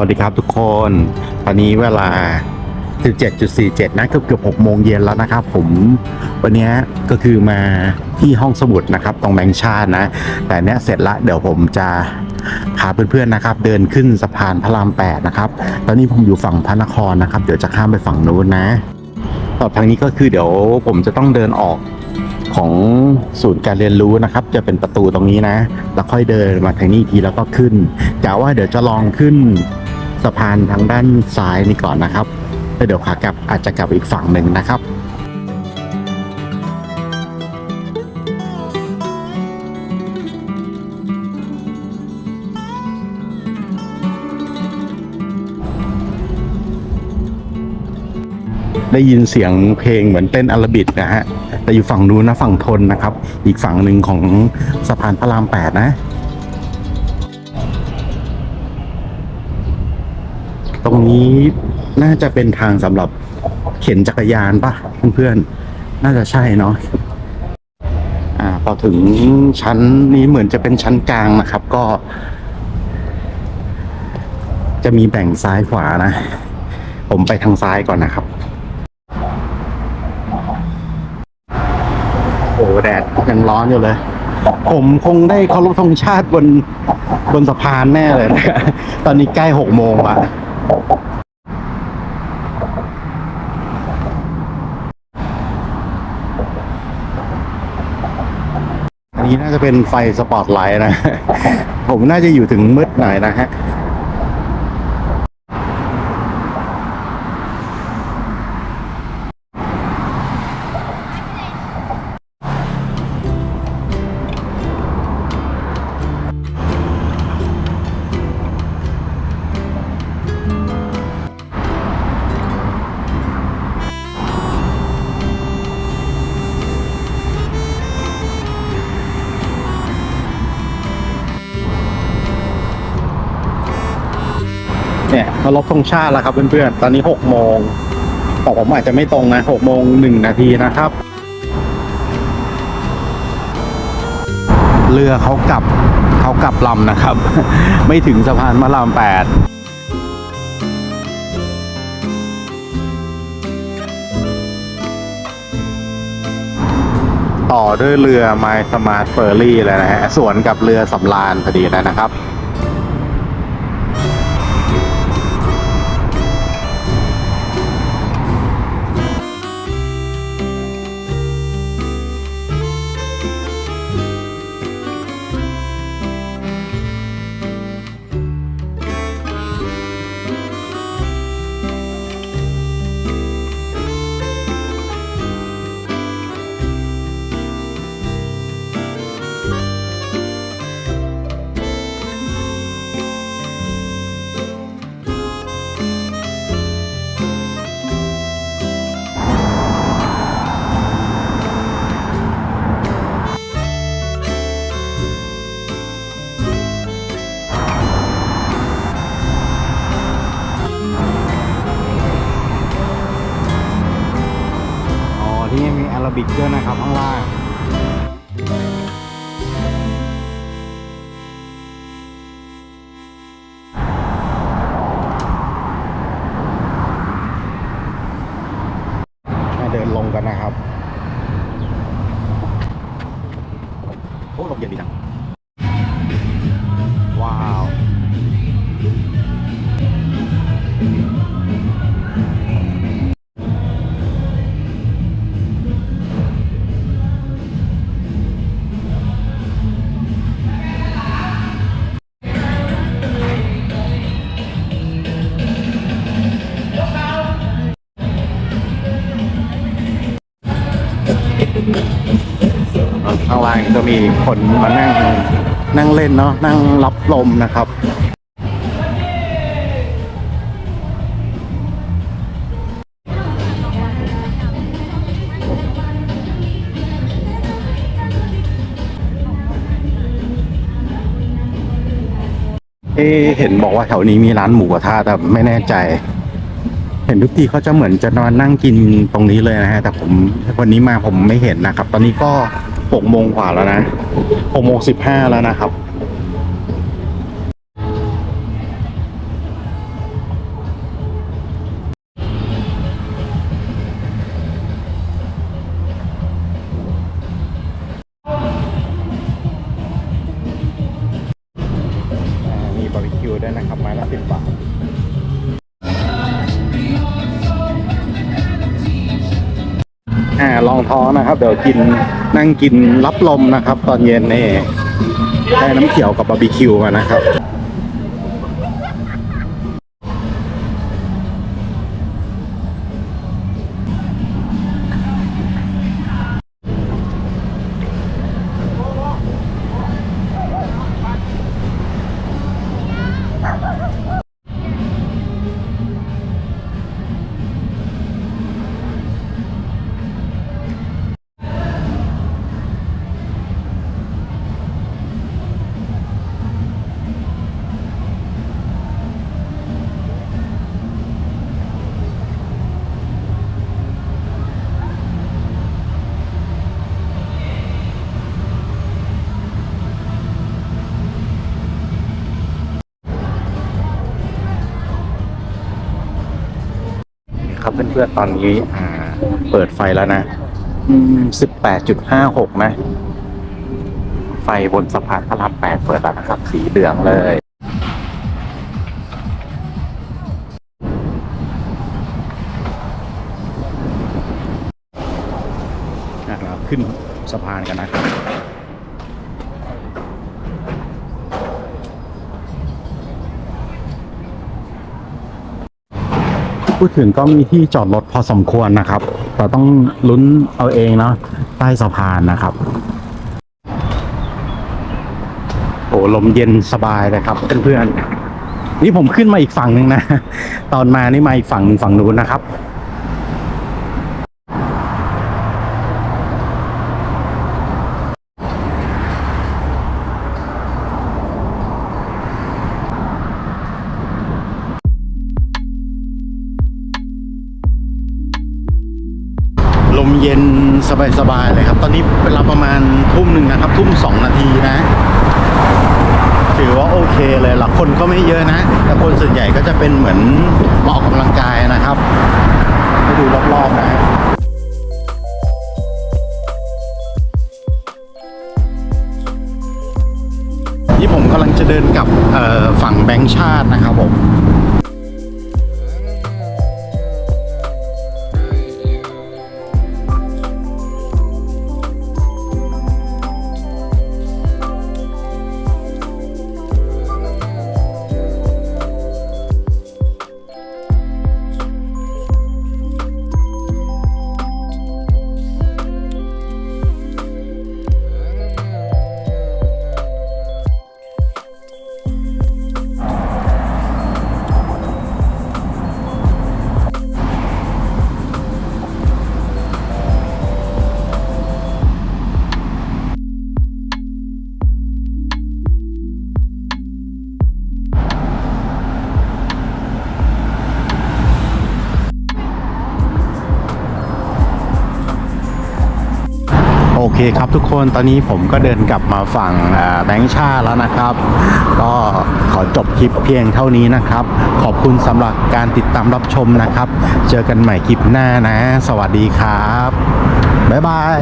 วัสดีครับทุกคน ตอนนี้เวลา 17.47 นะเกือบเกือบ6โมงเย็นแล้วนะครับผม วันนี้ก็คือมาที่ห้องสมุดนะครับ ตรงแบงค์ชาตินะ แต่เนี้ยเสร็จละเดี๋ยวผมจะพาเพื่อนๆนะครับ เดินขึ้นสะพานพระราม8นะครับ ตอนนี้ผมอยู่ฝั่งพระนครนะครับ เดี๋ยวจะข้ามไปฝั่งนู้นนะ ต่อทางนี้ก็คือเดี๋ยวผมจะต้องเดินออกของศูนย์การเรียนรู้นะครับ จะเป็นประตูตรงนี้นะ แล้วค่อยเดินมาทางนี้ทีแล้วก็ขึ้นกะว่าเดี๋ยวจะลองขึ้น สะพานทางด้านซ้ายนี่ก่อนนะครับแล้วเดี๋ยวขากลับอาจจะกลับอีกฝั่งหนึ่งนะครับได้ยินเสียงเพลงเหมือนเต้นอาราบิกนะฮะ แต่อยู่ฝั่งนู้นนะฝั่งทนนะครับ อีกฝั่งหนึ่งของสะพานพระรามแปดนะ รงนี้น่าจะเป็นทางสำหรับเข็นจักรยานปะเพื่อนๆ น่าจะใช่เนาะอ่าพอถึงชั้นนี้เหมือนจะเป็นชั้นกลางนะครับ ก็ จะมีแบ่งซ้ายขวานะ ผมไปทางซ้ายก่อนนะครับ โอ้โหแดดยังร้อนอยู่เลย ผมคงได้เคารพธงชาติบนบนสะพานแน่เลยนะตอนนี้ใกล้หกโมงละ อันนี้น่าจะเป็นไฟสปอตไลท์นะ ผมน่าจะอยู่ถึงมืดหน่อยนะฮะ เนี่ยเคารพธงชาติแล้วครับเพื่อนๆ ตอนนี้หกโมงแต่ผมอาจจะไม่ตรงนะหกโมงหนึ่งนาทีนะครับ เรือเขากลับเขากลับลำนะครับ ไม่ถึงสะพานมะรามแปดต่อด้วยเรือ My Smart Ferry เลยนะฮะสวนกับเรือสำราญพอดีเลยนะครับ ราบิกด้วยนะครับข้างล่างมาเดินลงกันนะครับ ข้างล่างก็มีคนมานั่งนั่งเล่นเนาะนั่งรับลมนะครับเอเห็นบอกว่าแถวนี้มีร้านหมูกระทะแต่ไม่แน่ใจ เห็นทุกทีเขาจะเหมือนจะนอนนั่งกินตรงนี้เลยนะฮะแต่ผมวันนี้มาผมไม่เห็นนะครับ ตอนนี้ก็หกโมงกว่าแล้วนะหกโมงสิบห้าแล้วนะครับมีบาร์บีคิวด้วยนะครับไม้ละสิบบาท อ่าลองท้อนะครับ เดี๋ยวกินนั่งกินรับลมนะครับ ตอนเย็นนี่ได้น้ำเขียวกับบาร์บีคิวมานะครับ เพื่อนๆตอนนี้ อ่า เปิดไฟแล้วนะสิบแปดจุดห้าหกนะ ไฟบนสะพานพระรามแปดเปิดแล้วนะครับ สีเหลืองเลยอะเราขึ้นสะพานกันนะครับ พูดถึงก็มีที่จอดรถพอสมควรนะครับ แต่ต้องลุ้นเอาเองเนาะใต้สะพานนะครับ โอ้ลมเย็นสบายเลยครับเพื่อนๆนี่ผมขึ้นมาอีกฝั่งหนึ่งนะ ตอนมานี่มาอีกฝั่งหนึ่งฝั่งนู้นนะครับ เย็นสบายๆ เลยครับ ตอนนี้เวลาประมาณทุ่มหนึ่งนะครับ ทุ่มสองนาทีนะ ถือว่าโอเคเลยหละคนก็ไม่เยอะนะ แต่คนส่วนใหญ่ก็จะเป็นเหมือนมาออกกำลังกายนะครับให้ดูรอบๆนะนี่ผมกำลังจะเดินกับฝั่งแบงค์ชาตินะครับผม คครับทุกคนตอนนี้ผมก็เดินกลับมาฝั่งแบงค์ชาแล้วนะครับ ก็ขอจบคลิปเพียงเท่านี้นะครับ ขอบคุณสำหรับการติดตามรับชมนะครับ เจอกันใหม่คลิปหน้านะ สวัสดีครับ บ๊ายบาย